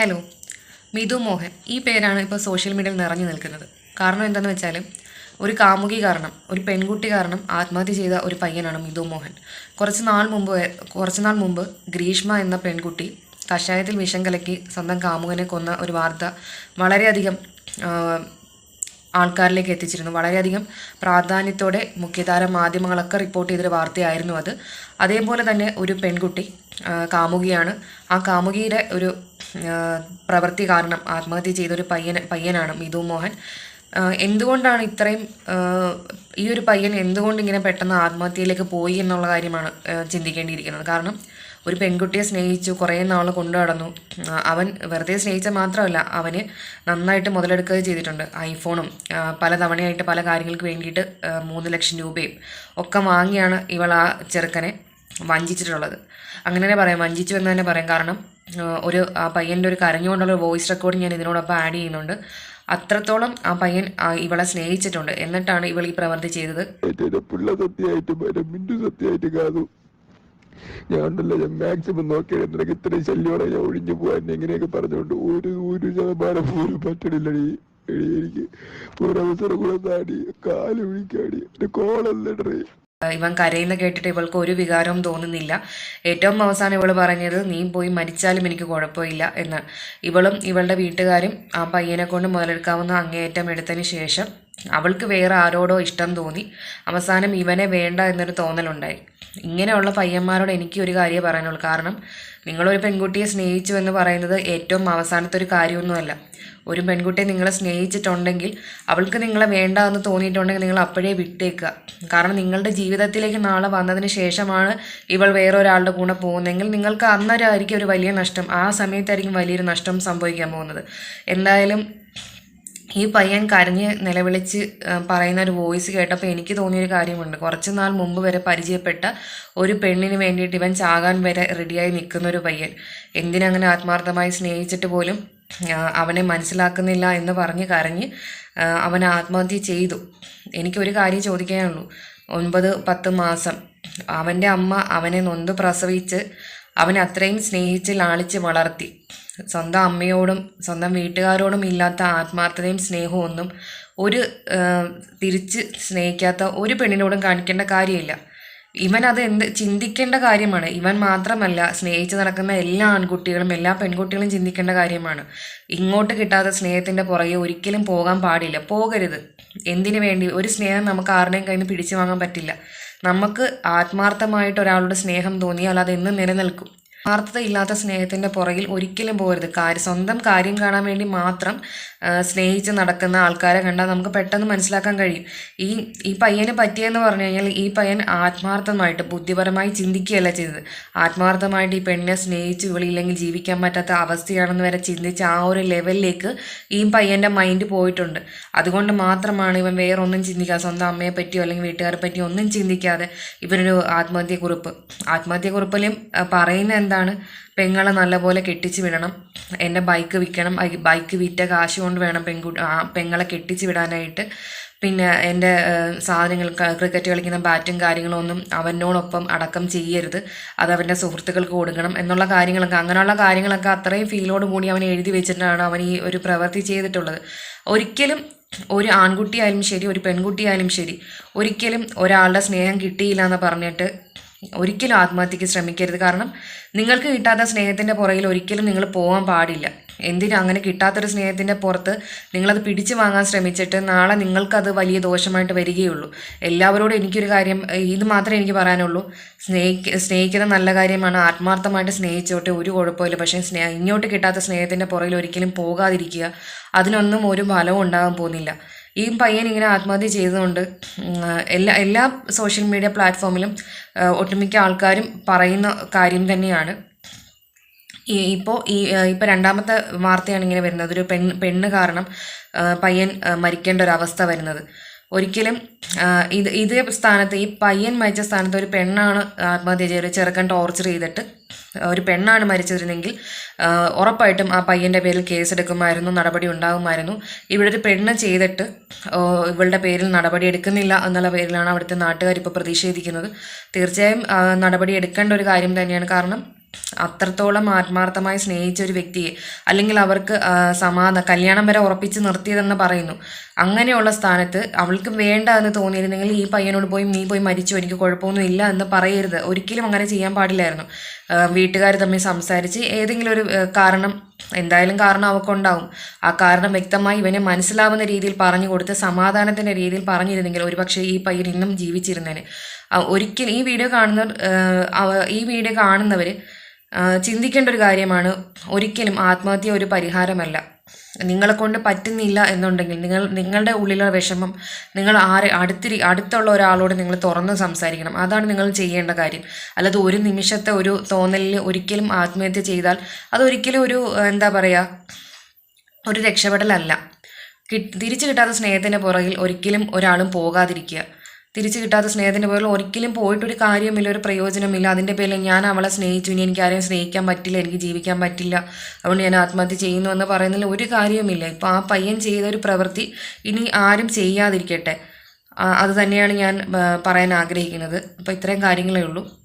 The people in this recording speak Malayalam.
ഹലോ മിതു മോഹൻ. ഈ പേരാണ് ഇപ്പോൾ സോഷ്യൽ മീഡിയയിൽ നിറഞ്ഞു നിൽക്കുന്നത്. കാരണം എന്താണെന്ന് വെച്ചാൽ ഒരു കാമുകി കാരണം ഒരു പെൺകുട്ടി കാരണം ആത്മഹത്യ ചെയ്ത ഒരു പയ്യനാണ് മിതു മോഹൻ. കുറച്ച് നാൾ മുമ്പ് കുറച്ച് നാൾ മുമ്പ് ഗ്രീഷ്മ എന്ന പെൺകുട്ടി കഷായത്തിൽ വിഷം കലക്കി സ്വന്തം കാമുകനെ കൊന്ന ഒരു വാർത്ത വളരെയധികം ആൾക്കാരിലേക്ക് എത്തിച്ചിരുന്നു. വളരെയധികം പ്രാധാന്യത്തോടെ മുഖ്യധാര മാധ്യമങ്ങളൊക്കെ റിപ്പോർട്ട് ചെയ്തൊരു വാർത്തയായിരുന്നു അത്. അതേപോലെ തന്നെ ഒരു പെൺകുട്ടി കാമുകിയാണ്. ആ കാമുകിയുടെ ഒരു പ്രവൃത്തി കാരണം ആത്മഹത്യ ചെയ്തൊരു പയ്യൻ പയ്യനാണ് മിതു മോഹൻ. എന്തുകൊണ്ടാണ് ഇത്രയും ഈ ഒരു പയ്യൻ എന്തുകൊണ്ട് ഇങ്ങനെ പെട്ടെന്ന് ആത്മഹത്യയിലേക്ക് പോയി എന്നുള്ള കാര്യമാണ് ചിന്തിക്കേണ്ടിയിരിക്കുന്നത്. കാരണം ഒരു പെൺകുട്ടിയെ സ്നേഹിച്ചു കുറേ നാൾ കൊണ്ടു നടന്നു. അവൻ വെറുതെ സ്നേഹിച്ച മാത്രമല്ല അവന് നന്നായിട്ട് മുതലെടുക്കുക ചെയ്തിട്ടുണ്ട്. ഐഫോണും പല തവണയായിട്ട് പല കാര്യങ്ങൾക്ക് വേണ്ടിയിട്ട് മൂന്ന് ലക്ഷം രൂപയും ഒക്കെ വാങ്ങിയാണ് ഇവൾ ആ ചെറുക്കനെ വഞ്ചിച്ചിട്ടുള്ളത്. അങ്ങനെ തന്നെ പറയാം വഞ്ചിച്ചു എന്ന് തന്നെ പറയാം. കാരണം ഒരു ആ പയ്യന്റെ ഒരു കരഞ്ഞുകൊണ്ടുള്ള വോയിസ് റെക്കോർഡ് ഞാൻ ഇതിനോടൊപ്പം ആഡ് ചെയ്യുന്നുണ്ട്. അത്രത്തോളം ആ പയ്യൻ ഇവളെ സ്നേഹിച്ചിട്ടുണ്ട്. എന്നിട്ടാണ് ഇവൾ ഈ പ്രവൃത്തി ചെയ്തത്. ഞാൻ ഉണ്ടല്ലോ ഞാൻ മാക്സിമം നോക്കിയത് നിനക്ക് ഇത്രയും ശല്യോടെ ഞാൻ ഒഴിഞ്ഞു പോകാൻ എങ്ങനെയൊക്കെ പറഞ്ഞുകൊണ്ട് ഒരു ഒരു ശതമാനം പോലും പറ്റണില്ലടി. എനിക്ക് ഒരവസരം കൂടെ താടി കാൽ വിളിക്കാടി. എന്റെ കോളല്ലടേ ഇവൻ കരയുന്ന കേട്ടിട്ട് ഇവൾക്ക് ഒരു വികാരവും തോന്നുന്നില്ല. ഏറ്റവും അവസാനം ഇവൾ പറഞ്ഞത് നീ പോയി മരിച്ചാലും എനിക്ക് കുഴപ്പമില്ല എന്ന്. ഇവളും ഇവളുടെ വീട്ടുകാരും ആ പയ്യനെ കൊണ്ട് മുതലെടുക്കാവുന്ന അങ്ങേയറ്റം എടുത്തതിന് ശേഷം അവൾക്ക് വേറെ ആരോടോ ഇഷ്ടം തോന്നി. അവസാനം ഇവനെ വേണ്ട എന്നൊരു തോന്നലുണ്ടായി. ഇങ്ങനെയുള്ള പയ്യന്മാരോട് എനിക്ക് ഒരു കാര്യമേ പറയാനുള്ളൂ. കാരണം നിങ്ങളൊരു പെൺകുട്ടിയെ സ്നേഹിച്ചു എന്ന് പറയുന്നത് ഏറ്റവും അവസാനത്തെ ഒരു കാര്യമൊന്നുമല്ല. ഒരു പെൺകുട്ടിയെ നിങ്ങളെ സ്നേഹിച്ചിട്ടുണ്ടെങ്കിൽ അവൾക്ക് നിങ്ങളെ വേണ്ട എന്ന് തോന്നിയിട്ടുണ്ടെങ്കിൽ നിങ്ങൾ അപ്പോഴേ വിട്ടേക്കുക. കാരണം നിങ്ങളുടെ ജീവിതത്തിലേക്ക് നാളെ വന്നതിന് ശേഷമാണ് ഇവൾ വേറൊരാളുടെ കൂടെ പോകുന്നതെങ്കിൽ നിങ്ങൾക്ക് അന്നേരമായിരിക്കും ഒരു വലിയ നഷ്ടം. ആ സമയത്തായിരിക്കും വലിയൊരു നഷ്ടം സംഭവിക്കാൻ പോകുന്നത്. എന്തായാലും ഈ പയ്യൻ കരഞ്ഞ് നിലവിളിച്ച് പറയുന്ന ഒരു വോയിസ് കേട്ടപ്പോൾ എനിക്ക് തോന്നിയൊരു കാര്യമുണ്ട്. കുറച്ച് നാൾ മുമ്പ് വരെ പരിചയപ്പെട്ട ഒരു പെണ്ണിന് വേണ്ടിയിട്ട് ഇവൻ ചാകാൻ വരെ റെഡിയായി നിൽക്കുന്ന ഒരു പയ്യൻ. എന്തിനങ്ങനെ ആത്മാർത്ഥമായി സ്നേഹിച്ചിട്ട് പോലും അവനെ മനസ്സിലാക്കുന്നില്ല എന്ന് പറഞ്ഞ് കരഞ്ഞ് അവൻ ആത്മഹത്യ ചെയ്തു. എനിക്കൊരു കാര്യം ചോദിക്കാനുള്ളൂ ഒൻപത് പത്ത് മാസം. അവന്റെ അമ്മ അവനെ നൊന്ത് പ്രസവിച്ച് അവനെ അത്രയും സ്നേഹിച്ച് ലാളിച്ച് വളർത്തി. സ്വന്തം അമ്മയോടും സ്വന്തം വീട്ടുകാരോടും ഇല്ലാത്ത ആത്മാർത്ഥതയും സ്നേഹവും ഒന്നും ഒരു തിരിച്ച് സ്നേഹിക്കാത്ത ഒരു പെണ്ണിനോടും കാണിക്കേണ്ട കാര്യമില്ല. ഇവൻ അത് എന്ത് ചിന്തിക്കേണ്ട കാര്യമാണ്. ഇവൻ മാത്രമല്ല സ്നേഹിച്ച് നടക്കുന്ന എല്ലാ ആൺകുട്ടികളും എല്ലാ പെൺകുട്ടികളും ചിന്തിക്കേണ്ട കാര്യമാണ്. ഇങ്ങോട്ട് കിട്ടാത്ത സ്നേഹത്തിന്റെ പുറകെ ഒരിക്കലും പോകാൻ പാടില്ല. പോകരുത്. എന്തിനു വേണ്ടി? ഒരു സ്നേഹം നമുക്ക് ആരുടെയും കയ്യിൽ നിന്ന് പിടിച്ചു വാങ്ങാൻ പറ്റില്ല. നമുക്ക് ആത്മാർത്ഥമായിട്ട് ഒരാളുടെ സ്നേഹം തോന്നിയാൽ അത് എന്നും നിലനിൽക്കും. ആത്മാർത്ഥത ഇല്ലാത്ത സ്നേഹത്തിന്റെ പുറകിൽ ഒരിക്കലും പോകരുത്. കാര്യം സ്വന്തം കാര്യം കാണാൻ വേണ്ടി മാത്രം സ്നേഹിച്ച് നടക്കുന്ന ആൾക്കാരെ കണ്ടാൽ നമുക്ക് പെട്ടെന്ന് മനസ്സിലാക്കാൻ കഴിയും. ഈ ഈ പയ്യന് പറ്റിയെന്ന് പറഞ്ഞു കഴിഞ്ഞാൽ ഈ പയ്യൻ ആത്മാർത്ഥമായിട്ട് ബുദ്ധിപരമായി ചിന്തിക്കുകയല്ല ചെയ്തത്. ആത്മാർത്ഥമായിട്ട് ഈ പെണ്ണിനെ സ്നേഹിച്ച് വിളിയില്ലെങ്കിൽ ജീവിക്കാൻ പറ്റാത്ത അവസ്ഥയാണെന്ന് വരെ ചിന്തിച്ച് ആ ഒരു ലെവലിലേക്ക് ഈ പയ്യന്റെ മൈൻഡ് പോയിട്ടുണ്ട്. അതുകൊണ്ട് മാത്രമാണ് ഇവൻ വേറെ ഒന്നും ചിന്തിക്കാതെ സ്വന്തം അമ്മയെ പറ്റിയോ അല്ലെങ്കിൽ വീട്ടുകാരെ പറ്റിയോ ഒന്നും ചിന്തിക്കാതെ ഇവനൊരു ആത്മഹത്യക്കുറിപ്പ്. ആത്മഹത്യക്കുറിപ്പിലും കുറിപ്പിലും പറയുന്ന എന്താണ്? പെങ്ങളെ നല്ലപോലെ കെട്ടിച്ച് വിടണം. എന്റെ ബൈക്ക് വിൽക്കണം. ബൈക്ക് വിറ്റ കാശ് കൊണ്ട് വേണം പെൺകുട്ടി ആ പെങ്ങളെ കെട്ടിച്ച് വിടാനായിട്ട്. പിന്നെ എന്റെ സാധനങ്ങൾ ക്രിക്കറ്റ് കളിക്കുന്ന ബാറ്റും കാര്യങ്ങളും ഒന്നും അവനോടൊപ്പം അടക്കം ചെയ്യരുത്. അത് അവന്റെ സുഹൃത്തുക്കൾക്ക് കൊടുക്കണം എന്നുള്ള കാര്യങ്ങളൊക്കെ. അങ്ങനെയുള്ള കാര്യങ്ങളൊക്കെ അത്രയും ഫീലോട് കൂടി അവൻ എഴുതി വെച്ചിട്ടാണ് അവൻ ഈ ഒരു പ്രവൃത്തി ചെയ്തിട്ടുള്ളത്. ഒരിക്കലും ഒരു ആൺകുട്ടിയായാലും ശരി ഒരു പെൺകുട്ടിയായാലും ശരി ഒരിക്കലും ഒരാളുടെ സ്നേഹം കിട്ടിയില്ല എന്ന് പറഞ്ഞിട്ട് ഒരിക്കലും ആത്മഹത്യക്ക് ശ്രമിക്കരുത്. കാരണം നിങ്ങൾക്ക് കിട്ടാത്ത സ്നേഹത്തിന്റെ പുറകിൽ ഒരിക്കലും നിങ്ങൾ പോകാൻ പാടില്ല. എന്തിനും അങ്ങനെ കിട്ടാത്തൊരു സ്നേഹത്തിന്റെ പുറത്ത് നിങ്ങളത് പിടിച്ചു വാങ്ങാൻ ശ്രമിച്ചിട്ട് നാളെ നിങ്ങൾക്കത് വലിയ ദോഷമായിട്ട് വരികയുള്ളൂ. എല്ലാവരോടും എനിക്കൊരു കാര്യം ഇത് മാത്രമേ എനിക്ക് പറയാനുള്ളൂ. സ്നേഹിക്ക സ്നേഹിക്കുന്ന നല്ല കാര്യമാണ് ആത്മാർത്ഥമായിട്ട് സ്നേഹിച്ചോട്ടെ ഒരു കുഴപ്പമില്ല. പക്ഷേ സ്നേഹ ഇങ്ങോട്ട് കിട്ടാത്ത സ്നേഹത്തിന്റെ പുറകിൽ ഒരിക്കലും പോകാതിരിക്കുക അതിനൊന്നും ഒരു ഫലവും ഉണ്ടാകാൻ പോകുന്നില്ല. ഈ പയ്യൻ ഇങ്ങനെ ആത്മഹത്യ ചെയ്തുകൊണ്ട് എല്ലാ എല്ലാ സോഷ്യൽ മീഡിയ പ്ലാറ്റ്ഫോമിലും ഒട്ടുമിക്ക ആൾക്കാരും പറയുന്ന കാര്യം തന്നെയാണ്. ഈ ഇപ്പോൾ ഈ ഇപ്പോൾ രണ്ടാമത്തെ വാർത്തയാണ് ഇങ്ങനെ വരുന്നത്. ഒരു പെൺ പെണ്ണ് കാരണം പയ്യൻ മരിക്കേണ്ട ഒരു അവസ്ഥ വരുന്നത്. ഒരിക്കലും ഇത് ഇതേ സ്ഥാനത്ത് ഈ പയ്യൻ മരിച്ച സ്ഥാനത്ത് ഒരു പെണ്ണാണ് ആത്മഹത്യ ചെയ്ത് ചെറുക്കൻ ടോർച്ചർ ചെയ്തിട്ട് ഒരു പെണ്ണാണ് മരിച്ചിരുന്നെങ്കിൽ ഉറപ്പായിട്ടും ആ പയ്യന്റെ പേരിൽ കേസെടുക്കുമായിരുന്നു നടപടി ഉണ്ടാകുമായിരുന്നു. ഇവിടെ ഒരു പെണ്ണ് ചെയ്തിട്ട് ഇവളുടെ പേരിൽ നടപടി എടുക്കുന്നില്ല എന്നുള്ള പേരിലാണ് അവിടുത്തെ നാട്ടുകാർ ഇപ്പോൾ പ്രതിഷേധിക്കുന്നത്. തീർച്ചയായും നടപടി എടുക്കേണ്ട ഒരു കാര്യം തന്നെയാണ്. കാരണം അത്രത്തോളം ആത്മാർത്ഥമായി സ്നേഹിച്ച ഒരു വ്യക്തിയെ അല്ലെങ്കിൽ അവർക്ക് സമാധാനം കല്യാണം വരെ ഉറപ്പിച്ച് നിർത്തിയതെന്ന് പറയുന്നു. അങ്ങനെയുള്ള സ്ഥാനത്ത് അവൾക്ക് വേണ്ട എന്ന് തോന്നിയിരുന്നെങ്കിൽ ഈ പയ്യനോട് പോയി നീ പോയി മരിച്ചു എനിക്ക് കുഴപ്പമൊന്നും ഇല്ല എന്ന് പറയരുത്. ഒരിക്കലും അങ്ങനെ ചെയ്യാൻ പാടില്ലായിരുന്നു. വീട്ടുകാർ തമ്മിൽ സംസാരിച്ച് ഏതെങ്കിലും ഒരു കാരണം എന്തായാലും കാരണം അവക്കുണ്ടാവും. ആ കാരണം വ്യക്തമായി ഇവനെ മനസ്സിലാവുന്ന രീതിയിൽ പറഞ്ഞു കൊടുത്ത് സമാധാനത്തിന്റെ രീതിയിൽ പറഞ്ഞിരുന്നെങ്കിൽ ഒരുപക്ഷെ ഈ പയ്യൻ ഇന്നും ജീവിച്ചിരുന്നേനെ. ഒരിക്കലും ഈ വീഡിയോ കാണുന്നവർ ഈ വീഡിയോ കാണുന്നവർ ചിന്തിക്കേണ്ട ഒരു കാര്യമാണ് ഒരിക്കലും ആത്മഹത്യ ഒരു പരിഹാരമല്ല. നിങ്ങളെ കൊണ്ട് പറ്റുന്നില്ല എന്നുണ്ടെങ്കിൽ നിങ്ങൾ നിങ്ങളുടെ ഉള്ളിലുള്ള വിഷമം നിങ്ങൾ ആരെ അടുത്തിരി അടുത്തുള്ള ഒരാളോട് നിങ്ങൾ തുറന്ന് സംസാരിക്കണം. അതാണ് നിങ്ങൾ ചെയ്യേണ്ട കാര്യം. അല്ലാതെ ഒരു നിമിഷത്തെ ഒരു തോന്നലിൽ ഒരിക്കലും ആത്മഹത്യ ചെയ്താൽ അതൊരിക്കലും ഒരു എന്താ പറയുക ഒരു രക്ഷപ്പെടലല്ല. തിരിച്ചു കിട്ടാത്ത സ്നേഹത്തിന്റെ പുറകിൽ ഒരിക്കലും ഒരാളും പോകാതിരിക്കുക. തിരിച്ചു കിട്ടാത്ത സ്നേഹത്തിന്റെ പേരിൽ ഒരിക്കലും പോയിട്ടൊരു കാര്യമില്ല ഒരു പ്രയോജനമില്ല അതിന്റെ പേരിൽ ഞാൻ അവളെ സ്നേഹിച്ചു. ഇനി എനിക്ക് ആരെയും സ്നേഹിക്കാൻ പറ്റില്ല എനിക്ക് ജീവിക്കാൻ പറ്റില്ല. അതുകൊണ്ട് ഞാൻ ആത്മഹത്യ ചെയ്യുന്നു എന്ന് പറയുന്നതിൽ ഒരു കാര്യവുമില്ല. ഇപ്പോൾ ആ പയ്യൻ ചെയ്ത ഒരു പ്രവൃത്തി ഇനി ആരും ചെയ്യാതിരിക്കട്ടെ. അത് തന്നെയാണ് ഞാൻ പറയാൻ ആഗ്രഹിക്കുന്നത്. അപ്പോൾ ഇത്രയും കാര്യങ്ങളേ ഉള്ളൂ.